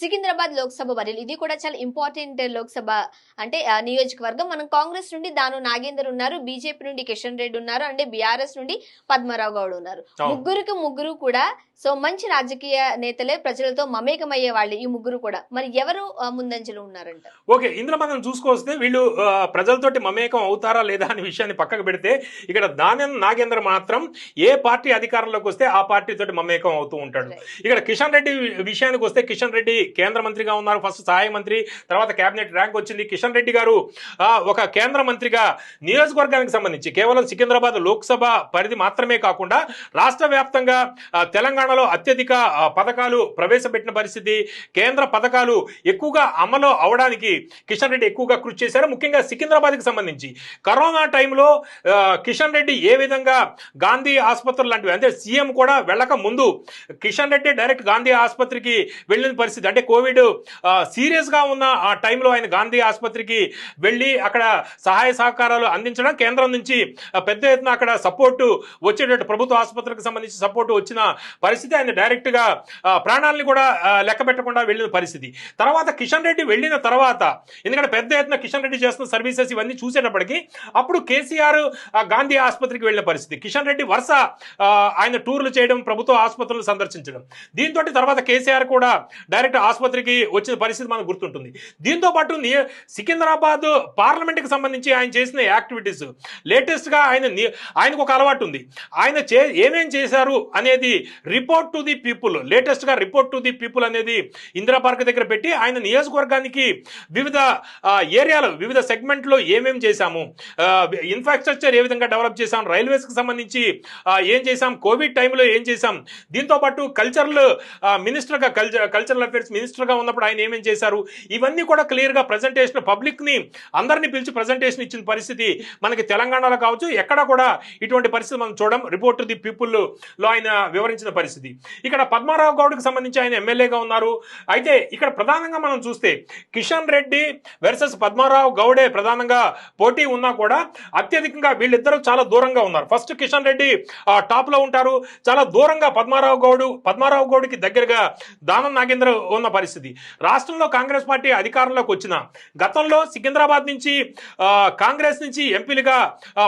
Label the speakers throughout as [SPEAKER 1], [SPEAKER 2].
[SPEAKER 1] సికింద్రాబాద్ లోక్సభ బరిలు ఇది కూడా చాలా ఇంపార్టెంట్ లోక్సభ అంటే నియోజకవర్గం. మనం కాంగ్రెస్ నుండి దాను నాగేందర్ ఉన్నారు బీజేపీ నుండి కిషన్ రెడ్డి ఉన్నారు అంటే బీఆర్ఎస్ నుండి పద్మరావు గౌడ్ ఉన్నారు. ముగ్గురికి ముగ్గురు కూడా సో మంచి రాజకీయ నేతలే ప్రజలతో మమేకమయ్యే వాళ్ళు ఈ ముగ్గురు కూడా. మరి ఎవరు ముందంజలో ఉన్నారంట?
[SPEAKER 2] ఓకే ఇందులో మనం చూసుకొస్తే వీళ్ళు ప్రజలతోటి మమేకం అవుతారా లేదా అనే విషయాన్ని పక్కకు పెడితే ఇక్కడ దానం నాగేంద్ర మాత్రం ఏ పార్టీ అధికారంలోకి వస్తే ఆ పార్టీ తోటి మమేకం అవుతూ ఉంటాడు. ఇక్కడ కిషన్ రెడ్డి విషయానికి వస్తే కిషన్ రెడ్డి కేంద్ర మంత్రిగా ఉన్నారు. ఫస్ట్ సహాయ మంత్రి తర్వాత కేబినెట్ ర్యాంక్ వచ్చింది. కిషన్ రెడ్డి గారు ఒక కేంద్ర మంత్రిగా నియోజకవర్గానికి సంబంధించి కేవలం సికింద్రాబాద్ లోక్సభ పరిధి మాత్రమే కాకుండా రాష్ట్ర వ్యాప్తంగా తెలంగాణలో అత్యధిక పథకాలు ప్రవేశపెట్టిన పరిస్థితి కేంద్ర పథకాలు ఎక్కువగా అమలు అవడానికి కిషన్ రెడ్డి ఎక్కువగా కృషి చేశారు. ముఖ్యంగా సికింద్రాబాద్కి సంబంధించి. కరోనా టైంలో కిషన్ రెడ్డి ఏ విధంగా గాంధీ ఆసుపత్రి లాంటివి అంటే సీఎం కూడా వెళ్ళక ముందు కిషన్ రెడ్డి డైరెక్ట్ గాంధీ ఆసుపత్రికి వెళ్ళిన పరిస్థితి అంటే కోవిడ్ సీరియస్గా ఉన్న ఆ టైంలో ఆయన గాంధీ ఆసుపత్రికి వెళ్ళి అక్కడ సహాయ సహకారాలు అందించడం కేంద్రం నుంచి పెద్ద ఎత్తున అక్కడ సపోర్టు వచ్చేటట్టు ప్రభుత్వ ఆసుపత్రికి సంబంధించి సపోర్టు వచ్చిన పరిస్థితి. ఆయన డైరెక్ట్గా ఆ, ప్రాణాలని కూడా లెక్క పెట్టకుండా వెళ్ళిన పరిస్థితి. తర్వాత కిషన్ రెడ్డి వెళ్ళిన తర్వాత ఎందుకంటే పెద్ద ఎత్తున కిషన్ రెడ్డి చేస్తున్న సర్వీసెస్ ఇవన్నీ చూసేటప్పటికి అప్పుడు కేసీఆర్ గాంధీ ఆసుపత్రికి వెళ్ళిన పరిస్థితి. కిషన్ రెడ్డి వరుస ఆయన టూర్లు చేయడం ప్రభుత్వ ఆసుపత్రులు సందర్శించడం. దీంతో తర్వాత కేసీఆర్ కూడా డైరెక్ట్ ఆసుపత్రికి వచ్చిన పరిస్థితి మనకు గుర్తుంటుంది. దీంతో పాటు సికింద్రాబాద్ పార్లమెంట్కి సంబంధించి ఆయన చేసిన యాక్టివిటీస్. లేటెస్ట్గా ఆయన ఆయనకు ఒక అలవాటు ఉంది. ఆయన చే ఏమేం చేశారు అనేది రిపోర్ట్ టు ది పీపుల్. లేటెస్ట్గా రిపోర్ట్ టు ది పీపుల్ అనేది ఇందిరా పార్క్ దగ్గర పెట్టి ఆయన నియోజకవర్గానికి వివిధ ఏరియాలో వివిధ సెగ్మెంట్లో ఏమేమి చేశాము? ఇన్ఫ్రాస్ట్రక్చర్ ఏ విధంగా డెవలప్ చేశాం? రైల్వేస్కి సంబంధించి ఏం చేశాం? కోవిడ్ టైంలో ఏం చేశాం? దీంతో పాటు కల్చరల్ మినిస్టర్గా కల్చర్ కల్చరల్ అఫేర్స్ మినిస్టర్గా ఉన్నప్పుడు ఆయన ఏమేం చేశారు? ఇవన్నీ కూడా క్లియర్గా ప్రజెంటేషన్ పబ్లిక్ని అందరినీ పిలిచి ప్రజెంటేషన్ ఇచ్చిన పరిస్థితి మనకి తెలంగాణలో కావచ్చు ఎక్కడ కూడా ఇటువంటి పరిస్థితి మనం చూడడం రిపోర్ట్ ది పీపుల్లో ఆయన వివరించిన పరిస్థితి. ఇక్కడ పద్మారావు గౌడ్కి సంబంధించి ఆయన ఎమ్మెల్యేగా ఉన్నారు. అయితే ఇక్కడ ప్రధానంగా మనం చూస్తే కిషన్ రెడ్డి వెర్సెస్ పద్మారావు గౌడే ప్రధానంగా పోటీ ఉన్నా కూడా అత్యధికంగా వీళ్ళిద్దరూ చాలా దూరంగా ఉన్నారు. ఫస్ట్ కిషన్ రెడ్డి ఆ, టాప్లో ఉంటారు. చాలా దూరంగా పద్మారావు గౌడు పద్మారావు గౌడ్కి దగ్గరగా దానం నాగేంద్ర ఉన్న పరిస్థితి. రాష్ట్రంలో కాంగ్రెస్ పార్టీ అధికారంలోకి వచ్చిన గతంలో సికింద్రాబాద్ నుంచి కాంగ్రెస్ నుంచి ఎంపీలుగా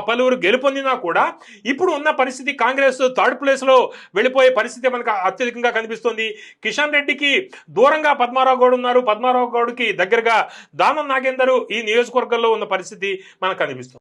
[SPEAKER 2] పలువురు గెలుపొందినా కూడా ఇప్పుడు ఉన్న పరిస్థితి కాంగ్రెస్ థర్డ్ ప్లేస్లో వెళ్ళిపోయే పరిస్థితి మనకు అత్యధికంగా కనిపిస్తుంది. కిషన్ రెడ్డికి దూరంగా పద్మారావు గౌడ్ ఉన్నారు. పద్మారావు గౌడ్కి దగ్గరగా దానం నాగేందర్ ఈ నియోజకవర్గంలో ఉన్న పరిస్థితి మనకు కనిపిస్తుంది.